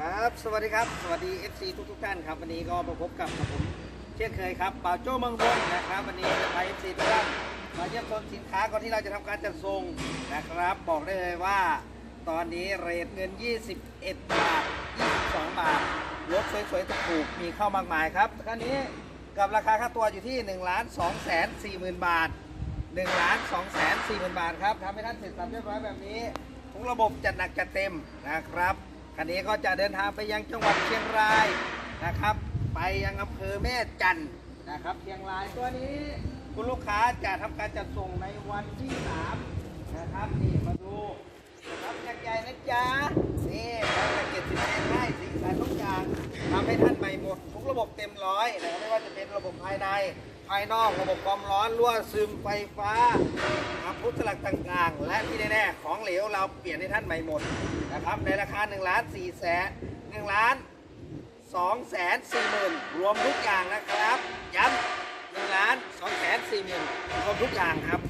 ครับ สวัสดีครับ สวัสดี FC ทุกทุกๆท่านครับ วันนี้ก็มาพบกับผมเช่นเคยครับบ่าวโจ้เมืองบนนะครับ วันนี้จะพา FC ทุกท่านมาเยี่ยมชมสินค้าก่อนที่เราจะทำการจัดส่งนะครับ บอกได้เลยว่า ตอนนี้เรทเงิน 21 บาท 22 บาทรถสวยๆถูกๆมีเข้ามากมายครับคันนี้กับราคาค่าตัวอยู่ที่1ล้าน2แสน4หมื่นบาท1ล้าน2แสน4หมื่นบาทครับทำให้ท่านเสร็จสับเรียบร้อยแบบนี้ทุกระบบจัดหนักจัดเต็มนะครับ คันนี้ก็จะเดินทางไปยังจังหวัดเชียงรายนะครับ ไปยังอำเภอแม่จันนะครับ เชียงรายตัวนี้คุณลูกค้าจะทำการจัดส่งในวันที่3นะครับนี่มาดูนะครับยักษ์ใหญ่นะจ๊ะนี่เราจะเก็บสินค้าให้สีสันทุกอย่างทำให้ท่านใหม่หมด ทุกระบบเต็มร้อยนะครับไม่ว่าจะเป็นระบบภายใน ภายนอกระบบความร้อนรั่วซึมไฟฟ้านะครับพุทธลักษณ์ต่างๆ และที่แน่ๆของเหลวเราเปลี่ยนให้ท่านใหม่หมดนะครับในราคา1ล้าน4แสน1ล้าน2แสน4หมื่นรวมทุกอย่างนะครับ ย้ำ1ล้าน2แสน4หมื่นรวมทุกอย่างครับ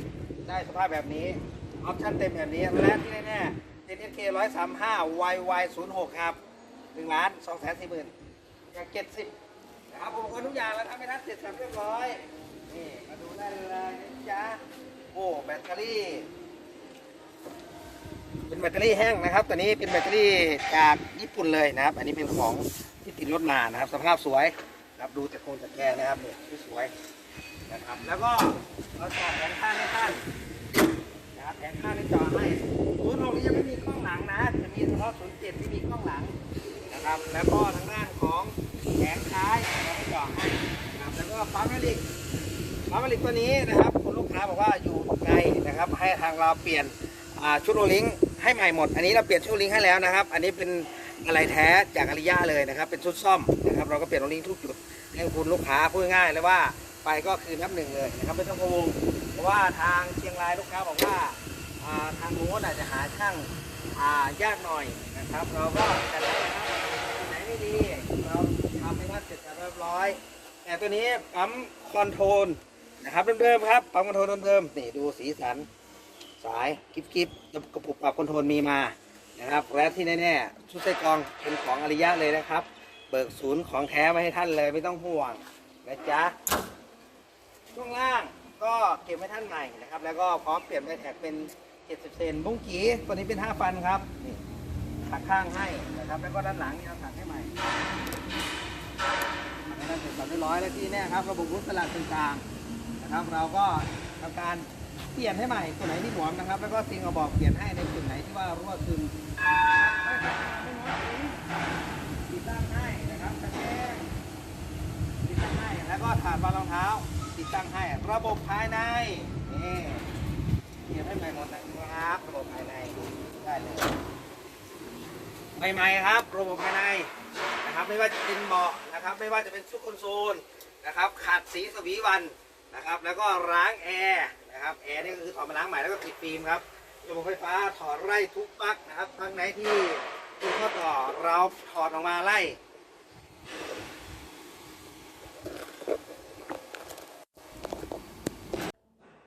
ได้สภาพแบบนี้ออปชั่นเต็มแบบนี้และที่แน่ๆ NSK 135 YY 0 6 ครับ1ล้าน2แสน4หมื่นอย่าง70 นะครับอุปกรณ์ทุกอย่างเราทำให้ท่านเสร็จสับเรียบร้อย นี่มาดูได้เลยนะจ๊ะโอ้แบตเตอรี่ เป็นแบตเตอรี่แห้งนะครับ ตัวนี้เป็นแบตเตอรี่จากญี่ปุ่นเลยนะครับ อันนี้เป็นของที่ติดรถมานะครับ สภาพสวยครับดูจากโครงจากแกนนะครับเนี่ยสวยนะครับ แล้วก็เราต่อแผงข้างให้ท่านนะครับแผงข้างที่ต่อให้ศูนย์หกนี้ยังไม่มีกล้องหลังนะ จะมีเฉพาะศูนย์เจ็ดที่มีกล้องหลังนะครับ แล้วก็ทางด้านของ แผงท้ายเราก็เจาะให้นะครับแล้วก็ปั๊มแมลิกปั๊มแมลิกตัวนี้นะครับคุณลูกค้าบอกว่าอยู่ไกลนะครับ ให้ทางเราเปลี่ยนชุดโอลิงให้ใหม่หมด อันนี้เราเปลี่ยนชุดโอลิงให้แล้วนะครับ อันนี้เป็นอะไรแท้จากอาริยาเลยนะครับ เป็นชุดซ่อมนะครับ เราก็เปลี่ยนโอลิงทุกจุดให้คุณลูกค้าพูดง่ายเลยว่าไปก็คือนับหนึ่งเลยนะครับไม่ต้องพะวงเพราะว่าทางเชียงรายลูกค้าบอกว่าทางโน้นอาจจะหาช่างยากหน่อยนะครับ เราก็จะได้นะครับไหนไม่ดีเรา ทำให้ท่านเสร็จเรียบร้อยแต่ตัวนี้ปั๊มคอนโทรลนะครับเดิมๆครับปั๊มคอนโทรลเดิมๆนี่ดูสีสันสายกิฟกิฟกระปุกปรับคอนโทรลมีมานะครับและที่แน่ๆชุดไส้กรองเป็นของอริยะเลยนะครับ เบิกศูนย์ของแท้มาให้ท่านเลยไม่ต้องห่วงนะจ๊ะช่วงล่างก็เก็บให้ท่านใหม่นะครับ แล้วก็พร้อมเปลี่ยนไปแท็กเป็น 70 เซนบุ้งกีตัวนี้เป็น 5 ฟันครับนี่ถักข้างให้นะครับแล้วก็ด้านหลังนี่เราถักให้ใหม่ ร้อยแล้วที่เนี่ยครับ ระบบรูปสลักต่างๆนะครับ เราก็ทำการเปลี่ยนให้ใหม่ตัวไหนที่หวมนะครับ แล้วก็ซิงกระบอกเปลี่ยนให้ในจุดไหนที่ว่ารั่วซึมติดตั้งให้นะครับตะแกติดตั้งให้แล้วก็ถาดวางรองเท้า ติดตั้งให้ระบบภายในนี่เปลี่ยนให้ใหม่หมดนะครับ ระบบภายในได้เลยใหม่ๆครับ ระบบภายใน นะครับ ไม่ว่าจะเป็นเบาะนะครับ ไม่ว่าจะเป็นชุดคอนโซลนะครับขัดสีสวีวันนะครับ แล้วก็ล้างแอร์นะครับแอร์นี่ก็คือถอดมาล้างใหม่แล้วก็ติดฟิล์มครับระบบไฟฟ้าถอดไล่ทุกปลั๊กนะครับปลั๊กไหนที่คุณข้อต่อเราถอดออกมาไล่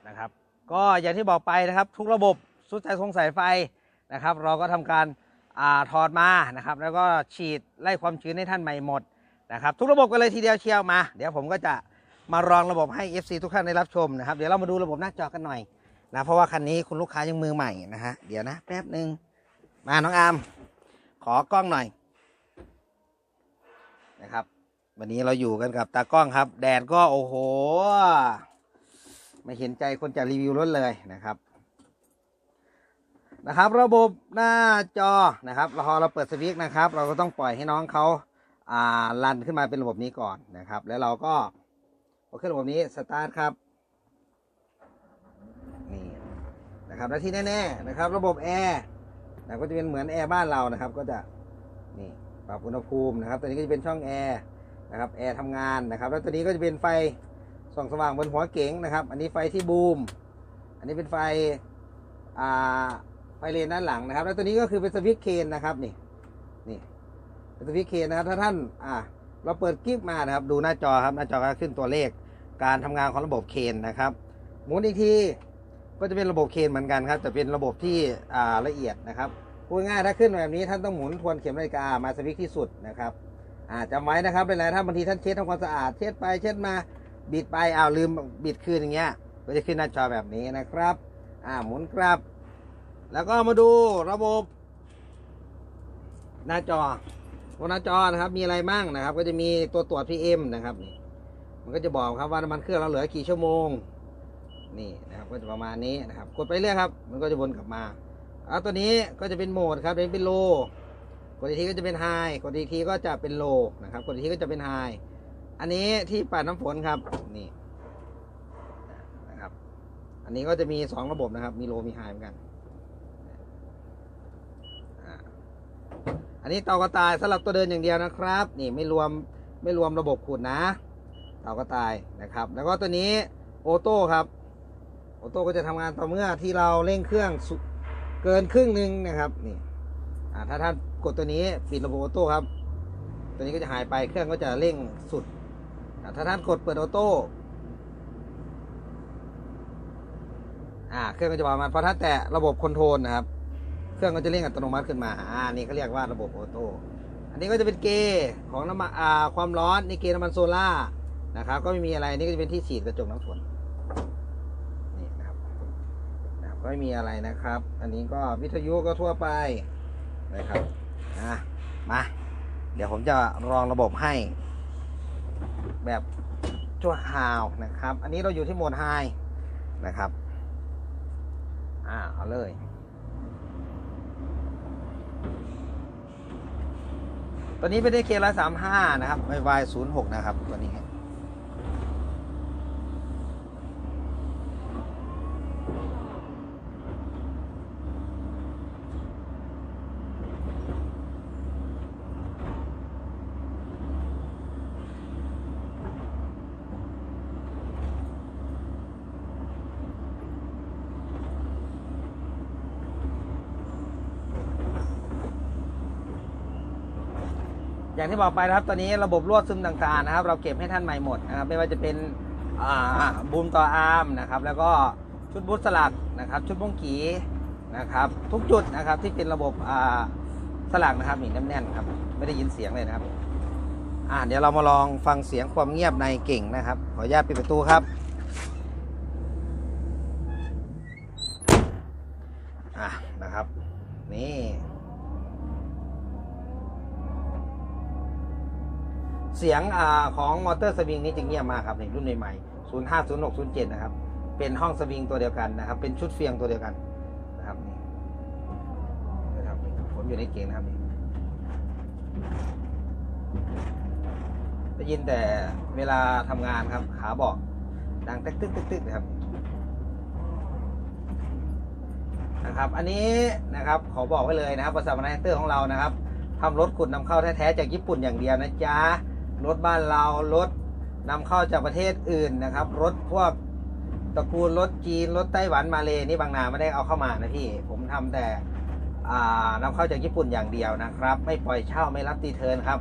นะครับ ก็อย่างที่บอกไปนะครับ ทุกระบบสุดสายทรงสายไฟนะครับ เราก็ทำการ ถอดมานะครับ แล้วก็ฉีดไล่ความชื้นให้ท่านใหม่หมดนะครับ ทุกระบบกันเลยทีเดียวเชียวมา เดี๋ยวผมก็จะมารองระบบให้ FC ทุกท่านได้รับชมนะครับ เดี๋ยวเรามาดูระบบหน้าจอกันหน่อยนะเพราะว่าคันนี้คุณลูกค้ายังมือใหม่นะฮะเดี๋ยวนะแป๊บหนึ่งมาน้องอามขอกล้องหน่อยนะครับ วันนี้เราอยู่กันกับตากล้องครับ แดดก็โอ้โห ไม่เห็นใจคนจะรีวิวรถเลยนะครับ นะครับ ระบบหน้าจอนะครับพอเราเปิดสวิตช์นะครับ เราก็ต้องปล่อยให้น้องเขาอ่ารันขึ้นมาเป็นระบบนี้ก่อนนะครับ แล้วเราก็พอขึ้นระบบนี้สตาร์ทครับนี่นะครับและที่แน่ๆนะครับ ระบบแอร์นะก็จะเป็นเหมือนแอร์บ้านเรานะครับ ก็จะนี่ปรับอุณหภูมินะครับตัวนี้ก็จะเป็นช่องแอร์นะครับแอร์ทำงานนะครับ แล้วตัวนี้ก็จะเป็นไฟส่องสว่างบนหัวเก๋งนะครับ อันนี้ไฟที่บูม อันนี้เป็นไฟอ่า ไฟเลนด้านหลังนะครับ แล้วตัวนี้ก็คือเป็นสวิตช์เคนนะครับนี่นี่เป็นสวิตช์เคนนะครับ ถ้าท่านอ่าเราเปิดกิ๊บมานะครับ ดูหน้าจอครับหน้าจอก็ขึ้นตัวเลขการทำงานของระบบเคนนะครับหมุนอีกทีก็จะเป็นระบบเคนเหมือนกันครับแต่เป็นระบบที่อ่าละเอียดนะครับพูดง่ายถ้าขึ้นแบบนี้ท่านต้องหมุนทวนเข็มนาฬิกามาสวิกที่สุดนะครับอ่าจำไว้นะครับเป็นไรถ้าบางทีท่านเช็ดทำความสะอาดเช็ดไปเช็ดมาบิดไปอ้าวลืมบิดคืนอย่างเงี้ยก็จะขึ้นหน้าจอแบบนี้นะครับ อ่าหมุนกลับ แล้วก็มาดูระบบ หน้าจอบนหน้าจอนะครับ มีอะไรมั่งนะครับ ก็จะมีตัวตรวจ PM นะครับนี่มันก็จะบอกครับว่าน้ำมันเครื่องเราเหลือกี่ชั่วโมง นี่นะครับ ก็จะประมาณนี้นะครับ กดไปเรื่อยครับ มันก็จะวนกลับมาเอาตัวนี้ก็จะเป็นโหมดครับเป็นเป็นโลกดอีกทีก็จะเป็นไฮกดอีกทีก็จะเป็นโลนะครับ กดอีกทีก็จะเป็นไฮอันนี้ที่ปัดน้ำฝนครับนี่นะครับ อันนี้ก็จะมีสองระบบนะครับ มีโลมีไฮเหมือนกัน อ่า อันนี้เตากระต่ายสำหรับตัวเดินอย่างเดียวนะครับ นี่ไม่รวมไม่รวมระบบขุดนะ เตากระต่ายนะครับ แล้วก็ตัวนี้โอโต้ครับโอโต้ก็จะทำงานต่อเมื่อที่เราเร่งเครื่องสุเกินครึ่งหนึ่งนะครับนี่ถ้าท่านกดตัวนี้ปิดระบบออโต้ครับ ตัวนี้ก็จะหายไปเครื่องก็จะเร่งสุด ถ้าท่านกดเปิดออโต้เครื่องก็จะประมาณเพราะถ้าแตะระบบคอนโทรลนะครับ รื่องก็จะเร่งอัตโนมัติขึ้นมาอ่านี่เขาเรียกว่าระบบออโต้อันนี้ก็จะเป็นเกย์ของน้ำมันอ่าความร้อนนี่เกย์น้ำมันโซล่านะครับก็ไม่มีอะไรนี่ก็จะเป็นที่ฉีดกระจกน้ำฝนนี่นะครับนะครับก็ไม่มีอะไรนะครับ อันนี้ก็วิทยุก็ทั่วไปนะครับอะมาเดี๋ยวผมจะลองระบบให้ แบบชั่วคราวนะครับ อันนี้เราอยู่ที่โหมดไฮนะครับ อ่าเอาเลย ตัวนี้เป็นได้เคร้อยสามห้านะครับไวไวศูนย์หกนะครับ ตัวนี้ อย่างที่บอกไปนะครับ ตอนนี้ระบบลวดซึมต่างๆนะครับ เราเก็บให้ท่านใหม่หมดนะครับ ไม่ว่าจะเป็นบูมต่ออาร์มนะครับ แล้วก็ชุดบูทสลักนะครับ ชุดบ้งกีนะครับ ทุกจุดนะครับที่เป็นระบบสลักนะครับนี่แน่นๆครับ ไม่ได้ยินเสียงเลยนะครับอ่าเดี๋ยวเรามาลองฟังเสียงความเงียบในเก่งนะครับ ขออนุญาตปิดประตูครับอะนะครับ นี่ เสียงอของมอเตอร์สวิงนี้จะเงียบมากครับในรุ่นใหม่ๆ05 06 07นะครับ เป็นห้องสวิงตัวเดียวกันนะครับ เป็นชุดเฟียงตัวเดียวกันนะครับนี่นะครับนี่ผมอยู่ในเกงนะครับนี่ได้ยินแต่เวลาทำงานครับขาบอกดังตึกตึกตึกตึกนะครับนะครับ อันนี้นะครับขอบอกไว้เลยนะครับบริษัทมานาเตอร์ของเรานะครับทำรถขุดนำเข้าแท้ๆจากญี่ปุ่นอย่างเดียวนะจ๊ะ รถบ้านเรารถนำเข้าจากประเทศอื่นนะครับ รถพวกตระกูลรถจีนรถไต้หวันมาเลยนี่บางนาไม่ได้เอาเข้ามานะพี่ ผมทำแต่อ่านำเข้าจากญี่ปุ่นอย่างเดียวนะครับ ไม่ปล่อยเช่าไม่รับตีเทิร์นครับ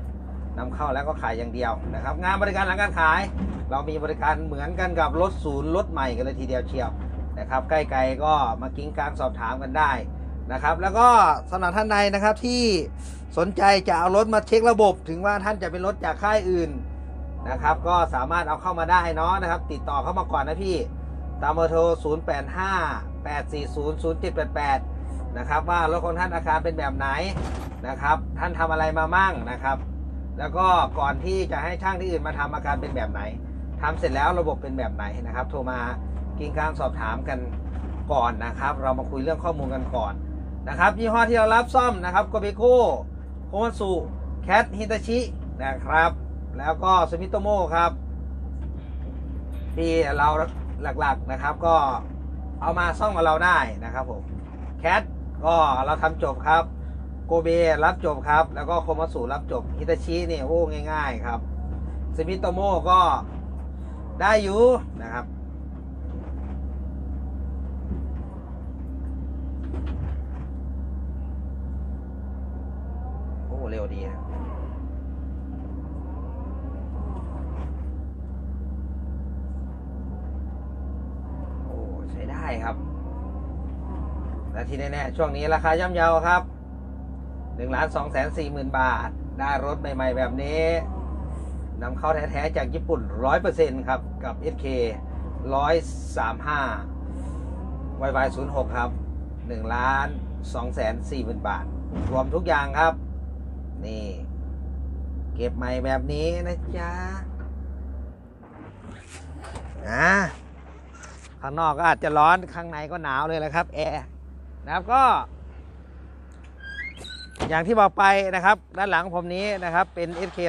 นำเข้าแล้วก็ขายอย่างเดียวนะครับ งานบริการหลังการขาย เรามีบริการเหมือนกันกับรถศูนย์รถใหม่กันเลยทีเดียวเชียวนะครับใกล้ๆก็มากิ้งกลางสอบถามกันได้ นะครับ แล้วก็สำหรับท่านใดนะครับที่สนใจจะเอารถมาเช็คระบบ ถึงว่าท่านจะเป็นรถจากค่ายอื่นนะครับ ก็สามารถเอาเข้ามาได้เนาะนะครับ ติดต่อเข้ามาก่อนนะพี่ ตามเบอร์โทร 0 8 5 8 4 0 0 7 8 8 นะครับ ว่ารถของท่านอาการเป็นแบบไหนนะครับ ท่านทำอะไรมามั่งนะครับ แล้วก็ก่อนที่จะให้ช่างที่อื่นมาทำอาการเป็นแบบไหนทำเสร็จแล้วระบบเป็นแบบไหนนะครับ โทรมากินการสอบถามกันก่อนนะครับ เรามาคุยเรื่องข้อมูลกันก่อน นะครับยี่ห้อที่เรารับซ่อมนะครับโกเบโกโคมัสุแคทฮิตาชินะครับ แล้วก็สมิโตโมครับที่เราหลักๆนะครับก็เอามาซ่อมกับเราได้นะครับผมแคทก็เราทำจบครับโกเบรับจบครับ แล้วก็โคมัสุรับจบฮิตาชินี่โอ้ง่าย ๆ ครับสมิโตโมก็ได้อยู่นะครับ เร็วดีครับโอ้ใช้ได้ครับและที่แน่ๆช่วงนี้ราคาย่อมเยาครับ1ล้าน2แสน4หมื่นบาท ได้รถใหม่ๆแบบนี้นำเข้าแท้ๆจากญี่ปุ่น100%ครับ กับ SK 135 y y 0 6 ครับ1ล้าน2แสน4หมื่นบาท รวมทุกอย่างครับ นี่ เก็บใหม่แบบนี้นะจ๊ะอ่าข้างนอกก็อาจจะร้อนข้างในก็หนาวเลยแหละครับแอร์นะครับก็ อย่างที่บอกไปนะครับ ด้านหลังผมนี้นะครับ เป็น SK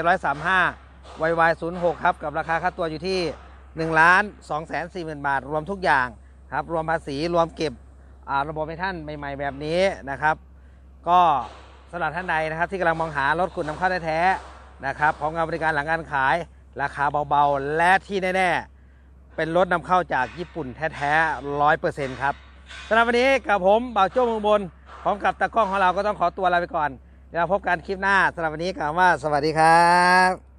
135 YY 0 6ครับ กับราคาค่าตัวอยู่ที่1ล้าน2แสน4หมื่นบาท รวมทุกอย่างครับ รวมภาษีรวมเก็บระบบให้ท่านใหม่ ๆ แบบนี้นะครับ ก็ สำหรับท่านใดนะครับ ที่กำลังมองหารถคุณนำเข้าแท้ๆนะครับพร้อมงานบริการหลังการขายราคาเบาๆ และที่แน่ๆ เป็นรถนำเข้าจากญี่ปุ่นแท้ๆร้อยเปอร์เซ็นต์ครับสำหรับวันนี้กับผมบ่าวโจ้เมืองบน พร้อมกับตะกล้องของเราก็ต้องขอตัวลาไปก่อน เดี๋ยวพบกันคลิปหน้าสำหรับวันนี้กล่าวว่าสวัสดีครับ